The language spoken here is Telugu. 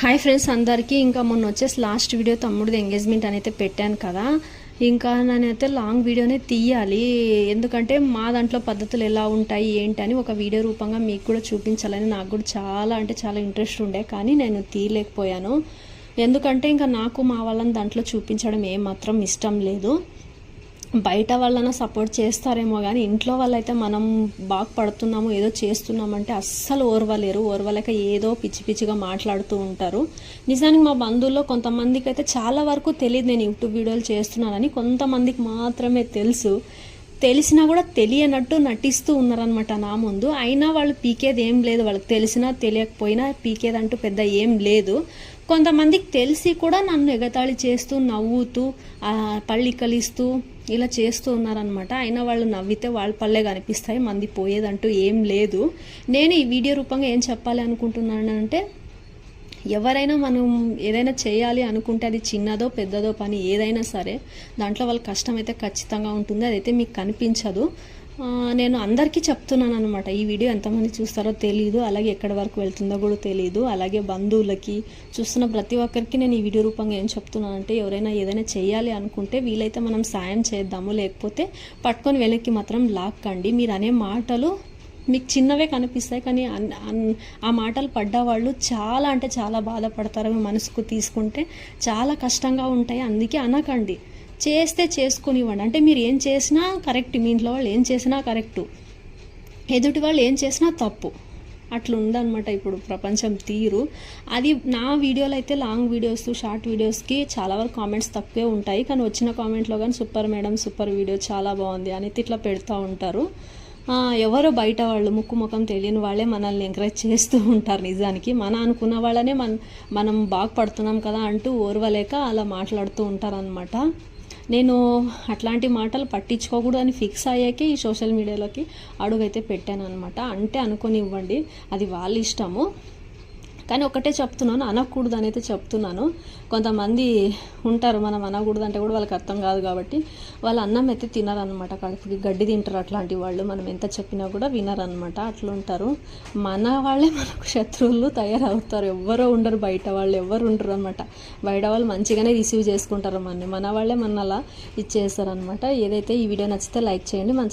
హాయ్ ఫ్రెండ్స్ అందరికీ ఇంకా మొన్న వచ్చేసి లాస్ట్ వీడియో తమ్ముడిది ఎంగేజ్మెంట్ అనేది అయితే పెట్టాను కదా. ఇంకా నేనైతే లాంగ్ వీడియోనే తీయాలి. ఎందుకంటే మా దాంట్లో పద్ధతులు ఎలా ఉంటాయి ఏంటి అని ఒక వీడియో రూపంగా మీకు కూడా చూపించాలని నాకు కూడా చాలా అంటే చాలా ఇంట్రెస్ట్ ఉండే. కానీ నేను తీయలేకపోయాను. ఎందుకంటే ఇంకా నాకు మా వాళ్ళని దాంట్లో చూపించడం ఏమాత్రం ఇష్టం లేదు. బయట వాళ్ళన సపోర్ట్ చేస్తారేమో కానీ ఇంట్లో వాళ్ళైతే మనం బాగా పడుతున్నాము ఏదో చేస్తున్నామంటే అస్సలు ఓర్వలేరు. ఓర్వలేక ఏదో పిచ్చి పిచ్చిగా మాట్లాడుతూ ఉంటారు. నిజానికి మా బంధువుల్లో కొంతమందికి అయితే చాలా వరకు తెలియదు నేను యూట్యూబ్ వీడియోలు చేస్తున్నానని. కొంతమందికి మాత్రమే తెలుసు. తెలిసినా కూడా తెలియనట్టు నటిస్తూ ఉన్నారనమాట నా ముందు. అయినా వాళ్ళు పీకేది ఏం లేదు. వాళ్ళకి తెలిసినా తెలియకపోయినా పీకేదంటూ పెద్ద ఏం లేదు. కొంతమందికి తెలిసి కూడా నన్ను ఎగతాళి చేస్తూ నవ్వుతూ పళ్ళికలిస్తూ ఇలా చేస్తూ ఉన్నారనమాట అయినా వాళ్ళు నవ్వితే వాళ్ళ పళ్ళే కనిపిస్తాయి మంది పోయేదంటూ ఏం లేదు. నేను ఈ వీడియో రూపంగా ఏం చెప్పాలి అనుకుంటున్నాను అంటే ఎవరైనా మనం ఏదైనా చేయాలి అనుకుంటే అది చిన్నదో పెద్దదో పని ఏదైనా సరే దాంట్లో వాళ్ళ కష్టం అయితే ఖచ్చితంగా ఉంటుంది. అదైతే మీకు కనిపించదు. నేను అందరికీ చెప్తున్నాను అనమాట ఈ వీడియో ఎంతమంది చూస్తారో తెలియదు అలాగే ఎక్కడి వరకు వెళ్తుందో కూడా తెలియదు అలాగే బంధువులకి చూస్తున్న ప్రతి ఒక్కరికి నేను ఈ వీడియో రూపంగా ఏం చెప్తున్నానంటే ఎవరైనా ఏదైనా చేయాలి అనుకుంటే వీలైతే మనం సాయం చేద్దాము లేకపోతే పట్టుకొని వెనక్కి మాత్రం లాక్కండి. మీరు అనే మాటలు మీకు చిన్నవే కనిపిస్తాయి కానీ అన్- అన్- ఆ మాటలు పడ్డవాళ్ళు చాలా అంటే చాలా బాధపడతారు. మనసుకు తీసుకుంటే చాలా కష్టంగా ఉంటాయి. అందుకే అనకండి. చేస్తే చేసుకునివ్వండి. అంటే మీరు ఏం చేసినా కరెక్ట్ మీ ఇంట్లో వాళ్ళు ఏం చేసినా కరెక్టు. ఎదుటి వాళ్ళు ఏం చేసినా తప్పు. అట్లా ఉందన్నమాట ఇప్పుడు ప్రపంచం తీరు. అది నా వీడియోలు అయితే లాంగ్ వీడియోస్ షార్ట్ వీడియోస్కి చాలా వరకు కామెంట్స్ తక్కువే ఉంటాయి. కానీ వచ్చిన కామెంట్లో కానీ సూపర్ మేడం సూపర్ వీడియో చాలా బాగుంది అని ఇట్లా పెడతా ఉంటారు. ఎవరో బయట వాళ్ళు ముక్కు ముఖం తెలియని వాళ్ళే మనల్ని ఎంకరేజ్ చేస్తూ ఉంటారు నిజానికి. మన అనుకున్న వాళ్ళనే మన మనం బాగుపడుతున్నాం కదా అంటూ ఓర్వలేక అలా మాట్లాడుతూ ఉంటారనమాట నేను అట్లాంటి మాటలు పట్టించుకోకూడదు అని ఫిక్స్ అయ్యాకే ఈ సోషల్ మీడియాలోకి అడుగైతే పెట్టాను అనమాట అంటే అనుకొని ఇవ్వండి అది వాళ్ళ ఇష్టము. కానీ ఒకటే చెప్తున్నాను అనకూడదు అని అయితే చెప్తున్నాను. కొంతమంది ఉంటారు మనం అనకూడదు అంటే కూడా వాళ్ళకి అర్థం కాదు కాబట్టి వాళ్ళు అన్నం అయితే తినరనమాట కడుపుకి గడ్డి తింటారు అట్లాంటి వాళ్ళు మనం ఎంత చెప్పినా కూడా వినరనమాట అట్లా ఉంటారు. మన వాళ్ళే మనకు శత్రువులు తయారవుతారు. ఎవ్వరో ఉండరు బయట వాళ్ళు ఎవ్వరు ఉండరు అనమాట బయట వాళ్ళు మంచిగానే రిసీవ్ చేసుకుంటారు మన మన వాళ్ళే మన అలా ఇచ్చేస్తారనమాట ఏదైతే ఈ వీడియో నచ్చితే లైక్ చేయండి మన